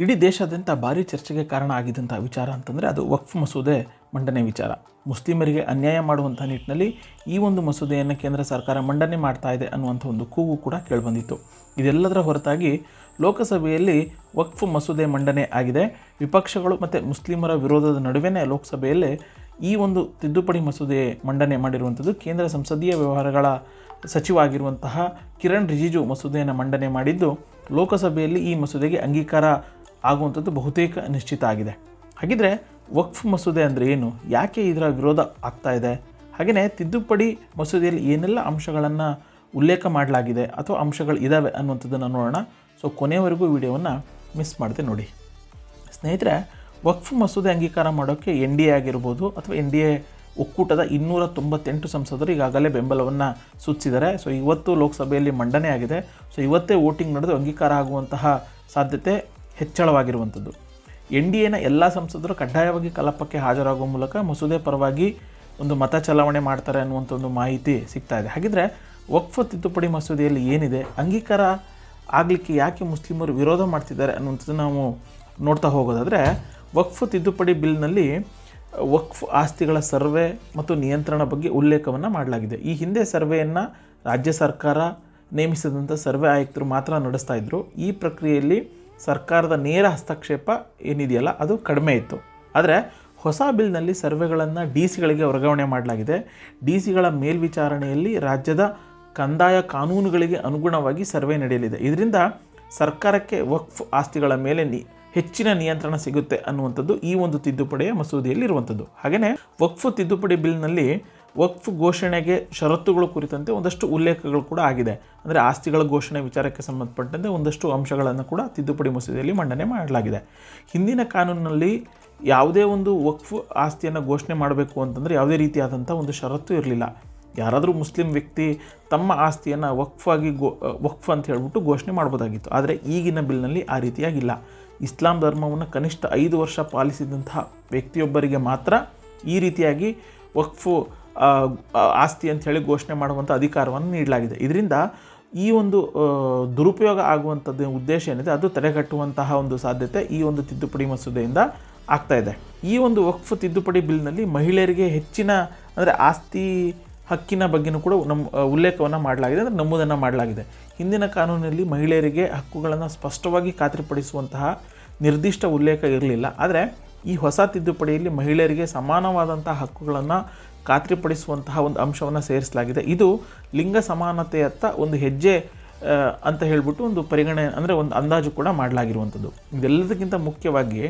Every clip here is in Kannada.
ಇಡೀ ದೇಶಾದ್ಯಂತ ಭಾರಿ ಚರ್ಚೆಗೆ ಕಾರಣ ಆಗಿದ್ದಂಥ ವಿಚಾರ ಅಂತಂದರೆ ಅದು ವಕ್ಫ್ ಮಸೂದೆ ಮಂಡನೆ ವಿಚಾರ. ಮುಸ್ಲಿಮರಿಗೆ ಅನ್ಯಾಯ ಮಾಡುವಂಥ ನಿಟ್ಟಿನಲ್ಲಿ ಈ ಒಂದು ಮಸೂದೆಯನ್ನು ಕೇಂದ್ರ ಸರ್ಕಾರ ಮಂಡನೆ ಮಾಡ್ತಾ ಇದೆ ಅನ್ನುವಂಥ ಒಂದು ಕೂಗು ಕೂಡ ಕೇಳಿಬಂದಿತ್ತು. ಇದೆಲ್ಲದರ ಹೊರತಾಗಿ ಲೋಕಸಭೆಯಲ್ಲಿ ವಕ್ಫ್ ಮಸೂದೆ ಮಂಡನೆ ಆಗಿದೆ. ವಿಪಕ್ಷಗಳು ಮತ್ತು ಮುಸ್ಲಿಮರ ವಿರೋಧದ ನಡುವೆನೇ ಲೋಕಸಭೆಯಲ್ಲಿ ಈ ಒಂದು ತಿದ್ದುಪಡಿ ಮಸೂದೆ ಮಂಡನೆ ಮಾಡಿರುವಂಥದ್ದು ಕೇಂದ್ರ ಸಂಸದೀಯ ವ್ಯವಹಾರಗಳ ಸಚಿವ ಆಗಿರುವಂತಹ ಕಿರಣ್ ರಿಜಿಜು ಮಸೂದೆಯನ್ನು ಮಂಡನೆ ಮಾಡಿದ್ದು ಲೋಕಸಭೆಯಲ್ಲಿ ಈ ಮಸೂದೆಗೆ ಅಂಗೀಕಾರ ಆಗುವಂಥದ್ದು ಬಹುತೇಕ ನಿಶ್ಚಿತ ಆಗಿದೆ. ಹಾಗಿದ್ರೆ ವಕ್ಫ್ ಮಸೂದೆ ಅಂದರೆ ಏನು? ಯಾಕೆ ಇದರ ವಿರೋಧ ಆಗ್ತಾ ಇದೆ? ಹಾಗೆಯೇ ತಿದ್ದುಪಡಿ ಮಸೂದೆಯಲ್ಲಿ ಏನೆಲ್ಲ ಅಂಶಗಳನ್ನು ಉಲ್ಲೇಖ ಮಾಡಲಾಗಿದೆ ಅಥವಾ ಅಂಶಗಳು ಇದ್ದಾವೆ ಅನ್ನುವಂಥದ್ದನ್ನು ನೋಡೋಣ. ಸೊ ಕೊನೆಯವರೆಗೂ ವಿಡಿಯೋವನ್ನು ಮಿಸ್ ಮಾಡದೆ ನೋಡಿ. ಸ್ನೇಹಿತರೆ, ವಕ್ಫ್ ಮಸೂದೆ ಅಂಗೀಕಾರ ಮಾಡೋಕ್ಕೆ ಎನ್ ಡಿ ಎ ಆಗಿರ್ಬೋದು ಅಥವಾ ಎನ್ ಡಿ ಎ ಒಕ್ಕೂಟದ ಇನ್ನೂರ ತೊಂಬತ್ತೆಂಟು ಸಂಸದರು ಈಗಾಗಲೇ ಬೆಂಬಲವನ್ನು ಸೂಚಿಸಿದ್ದಾರೆ. ಸೊ ಇವತ್ತು ಲೋಕಸಭೆಯಲ್ಲಿ ಮಂಡನೆ ಆಗಿದೆ. ಸೊ ಇವತ್ತೇ ವೋಟಿಂಗ್ ನಡೆದು ಅಂಗೀಕಾರ ಆಗುವಂತಹ ಸಾಧ್ಯತೆ ಹೆಚ್ಚಳವಾಗಿರುವಂಥದ್ದು. ಎನ್ ಡಿ ಎನ ಎಲ್ಲ ಸಂಸದರು ಕಡ್ಡಾಯವಾಗಿ ಕಲಾಪಕ್ಕೆ ಹಾಜರಾಗುವ ಮೂಲಕ ಮಸೂದೆ ಪರವಾಗಿ ಒಂದು ಮತ ಚಲಾವಣೆ ಮಾಡ್ತಾರೆ ಅನ್ನುವಂಥ ಒಂದು ಮಾಹಿತಿ ಸಿಗ್ತಾ ಇದೆ. ಹಾಗಿದ್ರೆ ವಕ್ಫ್ ತಿದ್ದುಪಡಿ ಮಸೂದೆಯಲ್ಲಿ ಏನಿದೆ? ಅಂಗೀಕಾರ ಆಗಲಿಕ್ಕೆ ಯಾಕೆ ಮುಸ್ಲಿಮರು ವಿರೋಧ ಮಾಡ್ತಿದ್ದಾರೆ ಅನ್ನುವಂಥದ್ದು ನಾವು ನೋಡ್ತಾ ಹೋಗೋದಾದರೆ, ವಕ್ಫ್ ತಿದ್ದುಪಡಿ ಬಿಲ್ನಲ್ಲಿ ವಕ್ಫ್ ಆಸ್ತಿಗಳ ಸರ್ವೆ ಮತ್ತು ನಿಯಂತ್ರಣ ಬಗ್ಗೆ ಉಲ್ಲೇಖವನ್ನು ಮಾಡಲಾಗಿದೆ. ಈ ಹಿಂದೆ ಸರ್ವೆಯನ್ನು ರಾಜ್ಯ ಸರ್ಕಾರ ನೇಮಿಸಿದಂಥ ಸರ್ವೆ ಆಯುಕ್ತರು ಮಾತ್ರ ನಡೆಸ್ತಾ ಇದ್ದರು ಈ ಪ್ರಕ್ರಿಯೆಯಲ್ಲಿ ಸರ್ಕಾರದ ನೇರ ಹಸ್ತಕ್ಷೇಪ ಏನಿದೆಯಲ್ಲ, ಅದು ಕಡಿಮೆ ಇತ್ತು. ಆದರೆ ಹೊಸ ಬಿಲ್ನಲ್ಲಿ ಸರ್ವೆಗಳನ್ನು ಡಿ ಸಿಗಳಿಗೆ ವರ್ಗಾವಣೆ ಮಾಡಲಾಗಿದೆ. ಡಿ ಸಿಗಳ ಮೇಲ್ವಿಚಾರಣೆಯಲ್ಲಿ ರಾಜ್ಯದ ಕಂದಾಯ ಕಾನೂನುಗಳಿಗೆ ಅನುಗುಣವಾಗಿ ಸರ್ವೆ ನಡೆಯಲಿದೆ. ಇದರಿಂದ ಸರ್ಕಾರಕ್ಕೆ ವಕ್ಫ್ ಆಸ್ತಿಗಳ ಮೇಲೆ ನಿ, ಹೆಚ್ಚಿನ ನಿಯಂತ್ರಣ ಸಿಗುತ್ತೆ ಅನ್ನುವಂಥದ್ದು ಈ ಒಂದು ತಿದ್ದುಪಡಿಯ ಮಸೂದೆಯಲ್ಲಿ ಇರುವಂಥದ್ದು ಹಾಗೆಯೇ ವಕ್ಫ್ ತಿದ್ದುಪಡಿ ಬಿಲ್ನಲ್ಲಿ ವಕ್ಫ್ ಘೋಷಣೆಗೆ ಷರತ್ತುಗಳು ಕುರಿತಂತೆ ಒಂದಷ್ಟು ಉಲ್ಲೇಖಗಳು ಕೂಡ ಆಗಿದೆ. ಅಂದರೆ ಆಸ್ತಿಗಳ ಘೋಷಣೆ ವಿಚಾರಕ್ಕೆ ಸಂಬಂಧಪಟ್ಟಂತೆ ಒಂದಷ್ಟು ಅಂಶಗಳನ್ನು ಕೂಡ ತಿದ್ದುಪಡಿ ಮಸೂದೆಯಲ್ಲಿ ಮಂಡನೆ ಮಾಡಲಾಗಿದೆ. ಹಿಂದಿನ ಕಾನೂನಿನಲ್ಲಿ ಯಾವುದೇ ಒಂದು ವಕ್ಫ್ ಆಸ್ತಿಯನ್ನು ಘೋಷಣೆ ಮಾಡಬೇಕು ಅಂತಂದರೆ ಯಾವುದೇ ರೀತಿಯಾದಂಥ ಒಂದು ಷರತ್ತು ಇರಲಿಲ್ಲ. ಯಾರಾದರೂ ಮುಸ್ಲಿಂ ವ್ಯಕ್ತಿ ತಮ್ಮ ಆಸ್ತಿಯನ್ನು ವಕ್ಫ್ ಆಗಿ ಗೋ, ವಕ್ಫ್ ಅಂತ ಹೇಳ್ಬಿಟ್ಟು ಘೋಷಣೆ ಮಾಡ್ಬೋದಾಗಿತ್ತು. ಆದರೆ ಈಗಿನ ಬಿಲ್ನಲ್ಲಿ ಆ ರೀತಿಯಾಗಿಲ್ಲ. ಇಸ್ಲಾಂ ಧರ್ಮವನ್ನು ಕನಿಷ್ಠ ಐದು ವರ್ಷ ಪಾಲಿಸಿದಂತಹ ವ್ಯಕ್ತಿಯೊಬ್ಬರಿಗೆ ಮಾತ್ರ ಈ ರೀತಿಯಾಗಿ ವಕ್ಫು ಆಸ್ತಿ ಅಂತ ಹೇಳಿ ಘೋಷಣೆ ಮಾಡುವಂಥ ಅಧಿಕಾರವನ್ನು ನೀಡಲಾಗಿದೆ. ಇದರಿಂದ ಈ ಒಂದು ದುರುಪಯೋಗ ಆಗುವಂಥದ್ದು ಉದ್ದೇಶ ಏನಿದೆ, ಅದು ತಡೆಗಟ್ಟುವಂತಹ ಒಂದು ಸಾಧ್ಯತೆ ಈ ಒಂದು ತಿದ್ದುಪಡಿ ಮಸೂದೆಯಿಂದ ಆಗ್ತಾ ಇದೆ. ಈ ಒಂದು ವಕ್ಫ್ ತಿದ್ದುಪಡಿ ಬಿಲ್ನಲ್ಲಿ ಮಹಿಳೆಯರಿಗೆ ಹೆಚ್ಚಿನ, ಅಂದರೆ ಆಸ್ತಿ ಹಕ್ಕಿನ ಬಗ್ಗೆನೂ ಕೂಡ ನಮ್ಮ ಉಲ್ಲೇಖವನ್ನು ಮಾಡಲಾಗಿದೆ, ಅಂದರೆ ನಮೂದನ್ನು ಮಾಡಲಾಗಿದೆ. ಹಿಂದಿನ ಕಾನೂನಿನಲ್ಲಿ ಮಹಿಳೆಯರಿಗೆ ಹಕ್ಕುಗಳನ್ನು ಸ್ಪಷ್ಟವಾಗಿ ಖಾತ್ರಿಪಡಿಸುವಂತಹ ನಿರ್ದಿಷ್ಟ ಉಲ್ಲೇಖ ಇರಲಿಲ್ಲ. ಆದರೆ ಈ ಹೊಸ ತಿದ್ದುಪಡಿಯಲ್ಲಿ ಮಹಿಳೆಯರಿಗೆ ಸಮಾನವಾದಂಥ ಹಕ್ಕುಗಳನ್ನು ಖಾತ್ರಿಪಡಿಸುವಂತಹ ಒಂದು ಅಂಶವನ್ನು ಸೇರಿಸಲಾಗಿದೆ. ಇದು ಲಿಂಗ ಸಮಾನತೆಯತ್ತ ಒಂದು ಹೆಜ್ಜೆ ಅಂತ ಹೇಳ್ಬಿಟ್ಟು ಒಂದು ಪರಿಗಣನೆ, ಅಂದರೆ ಒಂದು ಅಂದಾಜು ಕೂಡ ಮಾಡಲಾಗಿರುವಂಥದ್ದು. ಇದೆಲ್ಲದಕ್ಕಿಂತ ಮುಖ್ಯವಾಗಿ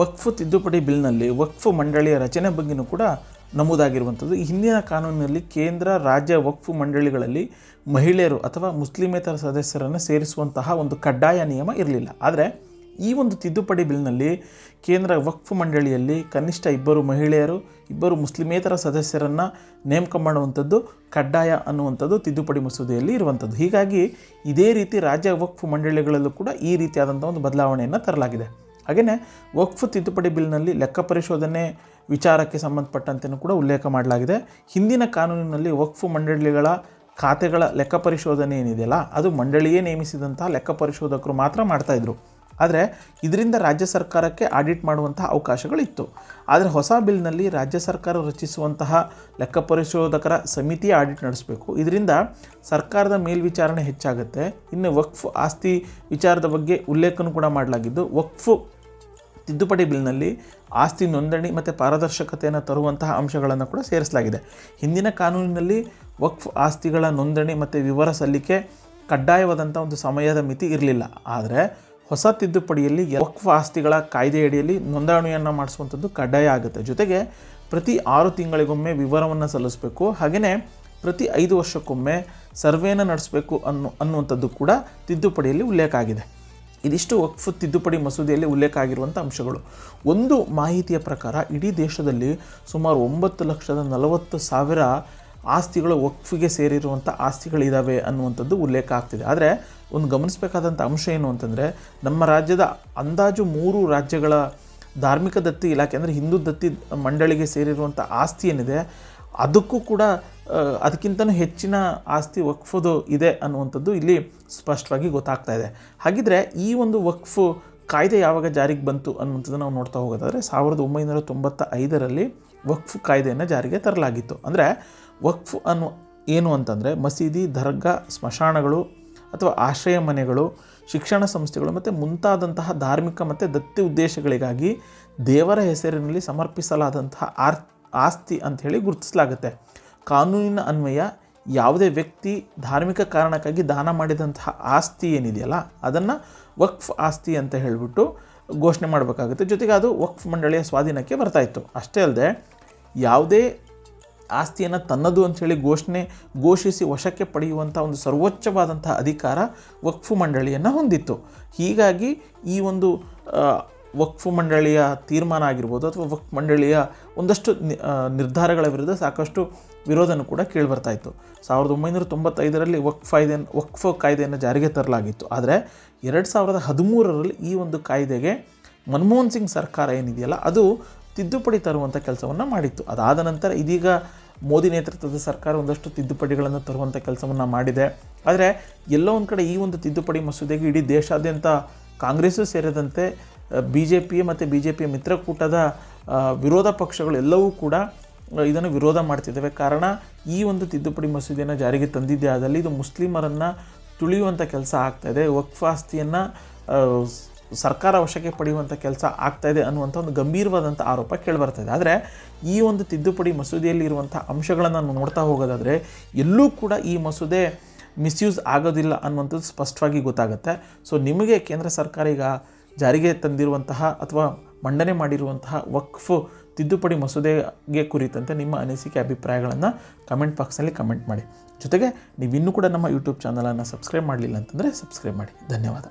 ವಕ್ಫ್ ತಿದ್ದುಪಡಿ ಬಿಲ್ನಲ್ಲಿ ವಕ್ಫ್ ಮಂಡಳಿಯ ರಚನೆ ಬಗ್ಗೆನೂ ಕೂಡ ನಮೂದಾಗಿರುವಂಥದ್ದು. ಹಿಂದಿನ ಕಾನೂನಿನಲ್ಲಿ ಕೇಂದ್ರ, ರಾಜ್ಯ ವಕ್ಫ್ ಮಂಡಳಿಗಳಲ್ಲಿ ಮಹಿಳೆಯರು ಅಥವಾ ಮುಸ್ಲಿಮೇತರ ಸದಸ್ಯರನ್ನು ಸೇರಿಸುವಂತಹ ಒಂದು ಕಡ್ಡಾಯ ನಿಯಮ ಇರಲಿಲ್ಲ. ಆದರೆ ಈ ಒಂದು ತಿದ್ದುಪಡಿ ಬಿಲ್ನಲ್ಲಿ ಕೇಂದ್ರ ವಕ್ಫ್ ಮಂಡಳಿಯಲ್ಲಿ ಕನಿಷ್ಠ ಇಬ್ಬರು ಮಹಿಳೆಯರು, ಇಬ್ಬರು ಮುಸ್ಲಿಮೇತರ ಸದಸ್ಯರನ್ನು ನೇಮಕ ಮಾಡುವಂಥದ್ದು ಕಡ್ಡಾಯ ಅನ್ನುವಂಥದ್ದು ತಿದ್ದುಪಡಿ ಮಸೂದೆಯಲ್ಲಿ ಇರುವಂಥದ್ದು. ಹೀಗಾಗಿ ಇದೇ ರೀತಿ ರಾಜ್ಯ ವಕ್ಫ್ ಮಂಡಳಿಗಳಲ್ಲೂ ಕೂಡ ಈ ರೀತಿಯಾದಂಥ ಒಂದು ಬದಲಾವಣೆಯನ್ನು ತರಲಾಗಿದೆ. ಹಾಗೆಯೇ ವಕ್ಫ್ ತಿದ್ದುಪಡಿ ಬಿಲ್ನಲ್ಲಿ ಲೆಕ್ಕ ಪರಿಶೋಧನೆ ವಿಚಾರಕ್ಕೆ ಸಂಬಂಧಪಟ್ಟಂತೆಯೂ ಕೂಡ ಉಲ್ಲೇಖ ಮಾಡಲಾಗಿದೆ. ಹಿಂದಿನ ಕಾನೂನಿನಲ್ಲಿ ವಕ್ಫ್ ಮಂಡಳಿಗಳ ಖಾತೆಗಳ ಲೆಕ್ಕ ಪರಿಶೋಧನೆ ಏನಿದೆಯಲ್ಲ, ಅದು ಮಂಡಳಿಯೇ ನೇಮಿಸಿದಂತಹ ಲೆಕ್ಕ ಪರಿಶೋಧಕರು ಮಾತ್ರ ಮಾಡ್ತಾಯಿದ್ರು ಆದರೆ ಇದರಿಂದ ರಾಜ್ಯ ಸರ್ಕಾರಕ್ಕೆ ಆಡಿಟ್ ಮಾಡುವಂತಹ ಅವಕಾಶಗಳಿತ್ತು. ಆದರೆ ಹೊಸ ಬಿಲ್ನಲ್ಲಿ ರಾಜ್ಯ ಸರ್ಕಾರ ರಚಿಸುವಂತಹ ಲೆಕ್ಕ ಪರಿಶೋಧಕರ ಸಮಿತಿಯ ಆಡಿಟ್ ನಡೆಸಬೇಕು. ಇದರಿಂದ ಸರ್ಕಾರದ ಮೇಲ್ವಿಚಾರಣೆ ಹೆಚ್ಚಾಗುತ್ತೆ. ಇನ್ನು ವಕ್ಫ್ ಆಸ್ತಿ ವಿಚಾರದ ಬಗ್ಗೆ ಉಲ್ಲೇಖನೂ ಕೂಡ ಮಾಡಲಾಗಿದ್ದು, ವಕ್ಫ್ ತಿದ್ದುಪಡಿ ಬಿಲ್ನಲ್ಲಿ ಆಸ್ತಿ ನೋಂದಣಿ ಮತ್ತು ಪಾರದರ್ಶಕತೆಯನ್ನು ತರುವಂತಹ ಅಂಶಗಳನ್ನು ಕೂಡ ಸೇರಿಸಲಾಗಿದೆ. ಹಿಂದಿನ ಕಾನೂನಿನಲ್ಲಿ ವಕ್ಫ್ ಆಸ್ತಿಗಳ ನೋಂದಣಿ ಮತ್ತು ವಿವರ ಸಲ್ಲಿಕೆ ಕಡ್ಡಾಯವಾದಂಥ ಒಂದು ಸಮಯದ ಮಿತಿ ಇರಲಿಲ್ಲ. ಆದರೆ ಹೊಸ ತಿದ್ದುಪಡಿಯಲ್ಲಿ ವಕ್ಫ್ ಆಸ್ತಿಗಳ ಕಾಯ್ದೆಯಡಿಯಲ್ಲಿ ನೋಂದಣಿಯನ್ನು ಮಾಡಿಸುವಂಥದ್ದು ಕಡ್ಡಾಯ ಆಗುತ್ತೆ. ಜೊತೆಗೆ ಪ್ರತಿ ಆರು ತಿಂಗಳಿಗೊಮ್ಮೆ ವಿವರವನ್ನು ಸಲ್ಲಿಸಬೇಕು. ಹಾಗೆಯೇ ಪ್ರತಿ ಐದು ವರ್ಷಕ್ಕೊಮ್ಮೆ ಸರ್ವೇನ ನಡೆಸಬೇಕು ಅನ್ನು, ಅನ್ನುವಂಥದ್ದು ಕೂಡ ತಿದ್ದುಪಡಿಯಲ್ಲಿ ಉಲ್ಲೇಖ ಆಗಿದೆ. ಇದಿಷ್ಟು ವಕ್ಫ್ ತಿದ್ದುಪಡಿ ಮಸೂದೆಯಲ್ಲಿ ಉಲ್ಲೇಖ ಆಗಿರುವಂಥ ಅಂಶಗಳು. ಒಂದು ಮಾಹಿತಿಯ ಪ್ರಕಾರ ಇಡೀ ದೇಶದಲ್ಲಿ ಸುಮಾರು ಒಂಬತ್ತು ಲಕ್ಷದ ನಲವತ್ತು ಸಾವಿರ ಆಸ್ತಿಗಳು ವಕ್ಫಿಗೆ ಸೇರಿರುವಂಥ ಆಸ್ತಿಗಳಿದ್ದಾವೆ ಅನ್ನುವಂಥದ್ದು ಉಲ್ಲೇಖ ಆಗ್ತಿದೆ. ಆದರೆ ಒಂದು ಗಮನಿಸಬೇಕಾದಂಥ ಅಂಶ ಏನು ಅಂತಂದರೆ, ನಮ್ಮ ರಾಜ್ಯದ ಅಂದಾಜು ಮೂರು ರಾಜ್ಯಗಳ ಧಾರ್ಮಿಕ ದತ್ತಿ ಇಲಾಖೆ, ಅಂದರೆ ಹಿಂದೂ ದತ್ತಿ ಮಂಡಳಿಗೆ ಸೇರಿರುವಂಥ ಆಸ್ತಿ ಏನಿದೆ, ಅದಕ್ಕೂ ಕೂಡ ಅದಕ್ಕಿಂತಲೂ ಹೆಚ್ಚಿನ ಆಸ್ತಿ ವಕ್ಫದು ಇದೆ ಅನ್ನುವಂಥದ್ದು ಇಲ್ಲಿ ಸ್ಪಷ್ಟವಾಗಿ ಗೊತ್ತಾಗ್ತಾ ಇದೆ. ಹಾಗಿದ್ರೆ ಈ ಒಂದು ವಕ್ಫ್ ಕಾಯ್ದೆ ಯಾವಾಗ ಜಾರಿಗೆ ಬಂತು ಅನ್ನುವಂಥದ್ದು ನಾವು ನೋಡ್ತಾ ಹೋಗೋದಾದರೆ, ಸಾವಿರದ ಒಂಬೈನೂರ ತೊಂಬತ್ತ ಐದರಲ್ಲಿ ವಕ್ಫ್ ಕಾಯ್ದೆಯನ್ನು ಜಾರಿಗೆ ತರಲಾಗಿತ್ತು. ಅಂದರೆ ವಕ್ಫ್ ಅನ್ನು ಏನು ಅಂತಂದರೆ ಮಸೀದಿ, ದರ್ಗಾ, ಸ್ಮಶಾನಗಳು ಅಥವಾ ಆಶ್ರಯ ಮನೆಗಳು, ಶಿಕ್ಷಣ ಸಂಸ್ಥೆಗಳು ಮತ್ತು ಮುಂತಾದಂತಹ ಧಾರ್ಮಿಕ ಮತ್ತು ದತ್ತಿ ಉದ್ದೇಶಗಳಿಗಾಗಿ ದೇವರ ಹೆಸರಿನಲ್ಲಿ ಸಮರ್ಪಿಸಲಾದಂತಹ ಆರ್, ಆಸ್ತಿ ಅಂಥೇಳಿ ಗುರುತಿಸಲಾಗುತ್ತೆ. ಕಾನೂನಿನ ಅನ್ವಯ ಯಾವುದೇ ವ್ಯಕ್ತಿ ಧಾರ್ಮಿಕ ಕಾರಣಕ್ಕಾಗಿ ದಾನ ಮಾಡಿದಂತಹ ಆಸ್ತಿ ಏನಿದೆಯಲ್ಲ, ಅದನ್ನು ವಕ್ಫ್ ಆಸ್ತಿ ಅಂತ ಹೇಳಿಬಿಟ್ಟು ಘೋಷಣೆ ಮಾಡಬೇಕಾಗುತ್ತೆ. ಜೊತೆಗೆ ಅದು ವಕ್ಫ್ ಮಂಡಳಿಯ ಸ್ವಾಧೀನಕ್ಕೆ ಬರ್ತಾಯಿತ್ತು ಅಷ್ಟೇ ಅಲ್ಲದೆ ಯಾವುದೇ ಆಸ್ತಿಯನ್ನು ತನ್ನದು ಅಂಥೇಳಿ ಘೋಷಣೆ ಘೋಷಿಸಿ ವಶಕ್ಕೆ ಪಡೆಯುವಂಥ ಒಂದು ಸರ್ವೋಚ್ಚವಾದಂಥ ಅಧಿಕಾರ ವಕ್ಫು ಮಂಡಳಿಯನ್ನು ಹೊಂದಿತ್ತು. ಹೀಗಾಗಿ ಈ ಒಂದು ವಕ್ಫು ಮಂಡಳಿಯ ತೀರ್ಮಾನ ಆಗಿರ್ಬೋದು ಅಥವಾ ವಕ್ಫ್ ಮಂಡಳಿಯ ಒಂದಷ್ಟು ನಿರ್ಧಾರಗಳ ವಿರುದ್ಧ ಸಾಕಷ್ಟು ವಿರೋಧನೂ ಕೂಡ ಕೇಳಿಬರ್ತಾ ಇತ್ತು. ಸಾವಿರದ ಒಂಬೈನೂರ ತೊಂಬತ್ತೈದರಲ್ಲಿ ವಕ್ಫ್ ಕಾಯ್ದೆ ವಕ್ಫ್ ಕಾಯ್ದೆಯನ್ನು ಜಾರಿಗೆ ತರಲಾಗಿತ್ತು. ಆದರೆ ಎರಡು ಸಾವಿರದ ಹದಿಮೂರರಲ್ಲಿ ಈ ಒಂದು ಕಾಯ್ದೆಗೆ ಮನಮೋಹನ್ ಸಿಂಗ್ ಸರ್ಕಾರ ಏನಿದೆಯಲ್ಲ, ಅದು ತಿದ್ದುಪಡಿ ತರುವಂಥ ಕೆಲಸವನ್ನು ಮಾಡಿತ್ತು. ಅದಾದ ನಂತರ ಇದೀಗ ಮೋದಿ ನೇತೃತ್ವದ ಸರ್ಕಾರ ಒಂದಷ್ಟು ತಿದ್ದುಪಡಿಗಳನ್ನು ತರುವಂಥ ಕೆಲಸವನ್ನು ಮಾಡಿದೆ. ಆದರೆ ಎಲ್ಲೋ ಒಂದು ಕಡೆ ಈ ಒಂದು ತಿದ್ದುಪಡಿ ಮಸೂದೆಗೆ ಇಡೀ ದೇಶಾದ್ಯಂತ ಕಾಂಗ್ರೆಸ್ಸು ಸೇರಿದಂತೆ ಬಿ ಜೆ ಪಿ ಮತ್ತು ಬಿ ಜೆ ಪಿಯ ಮಿತ್ರಕೂಟದ ವಿರೋಧ ಪಕ್ಷಗಳು ಎಲ್ಲವೂ ಕೂಡ ಇದನ್ನು ವಿರೋಧ ಮಾಡ್ತಿದ್ದಾವೆ. ಕಾರಣ ಈ ಒಂದು ತಿದ್ದುಪಡಿ ಮಸೂದೆಯನ್ನು ಜಾರಿಗೆ ತಂದಿದ್ದೇ. ಆದಲ್ಲಿ ಇದು ಮುಸ್ಲಿಮರನ್ನು ತುಳಿಯುವಂಥ ಕೆಲಸ ಆಗ್ತಾಯಿದೆ ವಕ್ಫ್ ಆಸ್ತಿಯನ್ನು ಸರ್ಕಾರ ವಶಕ್ಕೆ ಪಡೆಯುವಂಥ ಕೆಲಸ ಆಗ್ತಾಯಿದೆ ಅನ್ನುವಂಥ ಒಂದು ಗಂಭೀರವಾದಂಥ ಆರೋಪ ಕೇಳಿಬರ್ತಾಯಿದೆ. ಆದರೆ ಈ ಒಂದು ತಿದ್ದುಪಡಿ ಮಸೂದೆಯಲ್ಲಿ ಇರುವಂಥ ಅಂಶಗಳನ್ನು ನೋಡ್ತಾ ಹೋಗೋದಾದರೆ ಎಲ್ಲೂ ಕೂಡ ಈ ಮಸೂದೆ ಮಿಸ್ಯೂಸ್ ಆಗೋದಿಲ್ಲ ಅನ್ನುವಂಥದ್ದು ಸ್ಪಷ್ಟವಾಗಿ ಗೊತ್ತಾಗುತ್ತೆ. ಸೊ ನಿಮಗೆ ಕೇಂದ್ರ ಸರ್ಕಾರ ಈಗ ಜಾರಿಗೆ ತಂದಿರುವಂತಹ ಅಥವಾ ಮಂಡನೆ ಮಾಡಿರುವಂತಹ ವಕ್ಫ್ ತಿದ್ದುಪಡಿ ಮಸೂದೆಗೆ ಕುರಿತಂತೆ ನಿಮ್ಮ ಅನಿಸಿಕೆ, ಅಭಿಪ್ರಾಯಗಳನ್ನು ಕಮೆಂಟ್ ಬಾಕ್ಸ್ನಲ್ಲಿ ಕಮೆಂಟ್ ಮಾಡಿ. ಜೊತೆಗೆ ನೀವು ಇನ್ನೂ ಕೂಡ ನಮ್ಮ ಯೂಟ್ಯೂಬ್ ಚಾನಲನ್ನು ಸಬ್ಸ್ಕ್ರೈಬ್ ಮಾಡಲಿಲ್ಲ ಅಂತಂದರೆ ಸಬ್ಸ್ಕ್ರೈಬ್ ಮಾಡಿ. ಧನ್ಯವಾದ.